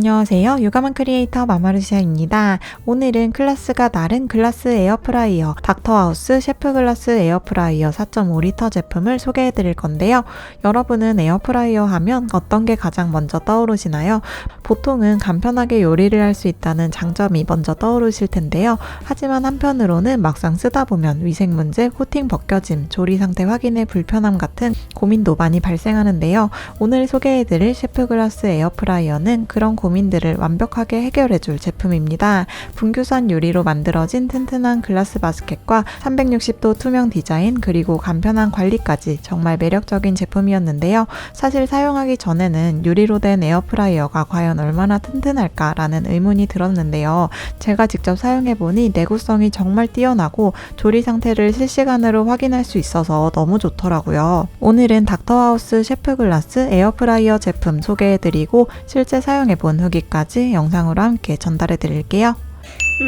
안녕하세요. 유가만 크리에이터 마마르시아입니다. 오늘은 클래스가 다른 글라스 에어프라이어 닥터하우스 셰프글라스 에어프라이어 4.5리터 제품을 소개해 드릴 건데요. 여러분은 에어프라이어 하면 어떤 게 가장 먼저 떠오르시나요? 보통은 간편하게 요리를 할 수 있다는 장점이 먼저 떠오르실 텐데요. 하지만 한편으로는 막상 쓰다 보면 위생 문제, 코팅 벗겨짐, 조리 상태 확인의 불편함 같은 고민도 많이 발생하는데요. 오늘 소개해 드릴 셰프글라스 에어프라이어는 그런 고민 들을 완벽하게 해결해줄 제품입니다. 분규산 유리로 만들어진 튼튼한 글라스 바스켓과 360도 투명 디자인 그리고 간편한 관리까지 정말 매력적인 제품이었는데요. 사실 사용하기 전에는 유리로 된 에어프라이어가 과연 얼마나 튼튼할까라는 의문이 들었는데요. 제가 직접 사용해보니 내구성이 정말 뛰어나고 조리 상태를 실시간으로 확인할 수 있어서 너무 좋더라고요. 오늘은 닥터하우스 셰프글라스 에어프라이어 제품 소개해드리고 실제 사용해본 후기까지 영상으로 함께 전달해 드릴게요.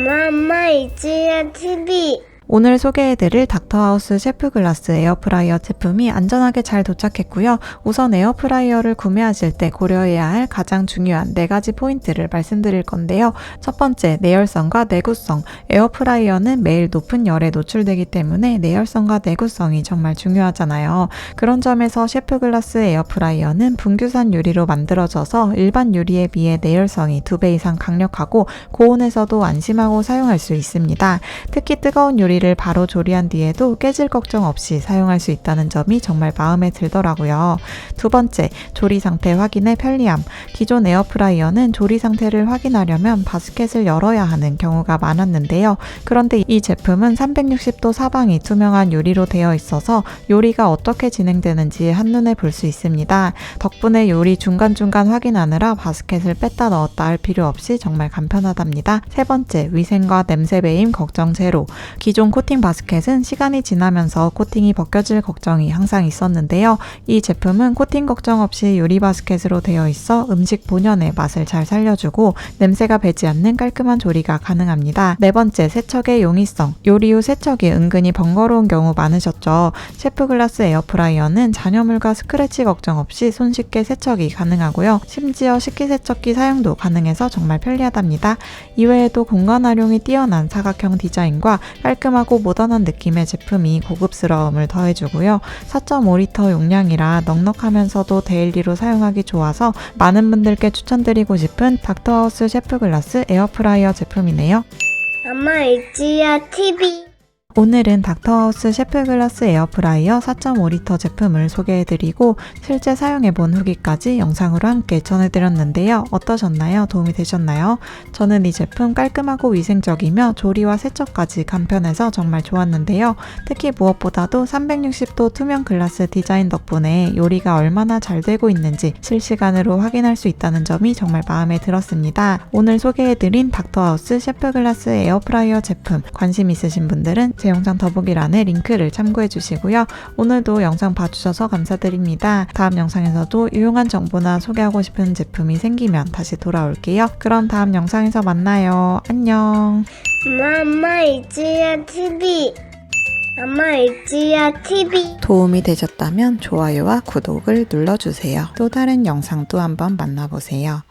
마마 이지야 TV 오늘 소개해드릴 닥터하우스 셰프글라스 에어프라이어 제품이 안전하게 잘 도착했고요. 우선 에어프라이어를 구매하실 때 고려해야 할 가장 중요한 네 가지 포인트를 말씀드릴 건데요. 첫 번째, 내열성과 내구성. 에어프라이어는 매일 높은 열에 노출되기 때문에 내열성과 내구성이 정말 중요하잖아요. 그런 점에서 셰프글라스 에어프라이어는 분규산 유리로 만들어져서 일반 유리에 비해 내열성이 두 배 이상 강력하고 고온에서도 안심하고 사용할 수 있습니다. 특히 뜨거운 요리를 바로 조리한 뒤에도 깨질 걱정 없이 사용할 수 있다는 점이 정말 마음에 들더라고요. 두 번째, 조리 상태 확인의 편리함. 기존 에어프라이어는 조리 상태를 확인하려면 바스켓을 열어야 하는 경우가 많았는데요. 그런데 이 제품은 360도 사방이 투명한 유리로 되어 있어서 요리가 어떻게 진행되는지 한눈에 볼 수 있습니다. 덕분에 요리 중간중간 확인하느라 바스켓을 뺐다 넣었다 할 필요 없이 정말 간편하답니다. 세 번째, 위생과 냄새 배임 걱정 제로. 기존 코팅 바스켓은 시간이 지나면서 코팅이 벗겨질 걱정이 항상 있었는데요. 이 제품은 코팅 걱정 없이 유리 바스켓으로 되어 있어 음식 본연의 맛을 잘 살려주고 냄새가 배지 않는 깔끔한 조리가 가능합니다. 네 번째, 세척의 용이성. 요리 후 세척이 은근히 번거로운 경우 많으셨죠. 셰프글라스 에어프라이어는 잔여물과 스크래치 걱정 없이 손쉽게 세척이 가능하고요. 심지어 식기세척기 사용도 가능해서 정말 편리하답니다. 이외에도 공간 활용이 뛰어난 사각형 디자인과 깔끔 하고 모던한 느낌의 제품이 고급스러움을 더해주고요. 4.5리터 용량이라 넉넉하면서도 데일리로 사용하기 좋아서 많은 분들께 추천드리고 싶은 닥터하우스 셰프글라스 에어프라이어 제품이네요. 마마 이지야 TV 오늘은 닥터하우스 셰프글라스 에어프라이어 4.5리터 제품을 소개해드리고 실제 사용해본 후기까지 영상으로 함께 전해드렸는데요. 어떠셨나요? 도움이 되셨나요? 저는 이 제품 깔끔하고 위생적이며 조리와 세척까지 간편해서 정말 좋았는데요. 특히 무엇보다도 360도 투명 글라스 디자인 덕분에 요리가 얼마나 잘 되고 있는지 실시간으로 확인할 수 있다는 점이 정말 마음에 들었습니다. 오늘 소개해드린 닥터하우스 셰프글라스 에어프라이어 제품 관심 있으신 분들은 제 영상 더보기란에 링크를 참고해 주시고요. 오늘도 영상 봐주셔서 감사드립니다. 다음 영상에서도 유용한 정보나 소개하고 싶은 제품이 생기면 다시 돌아올게요. 그럼 다음 영상에서 만나요. 안녕. 마마 이지야 TV 마마 이지야 TV 도움이 되셨다면 좋아요와 구독을 눌러주세요. 또 다른 영상도 한번 만나보세요.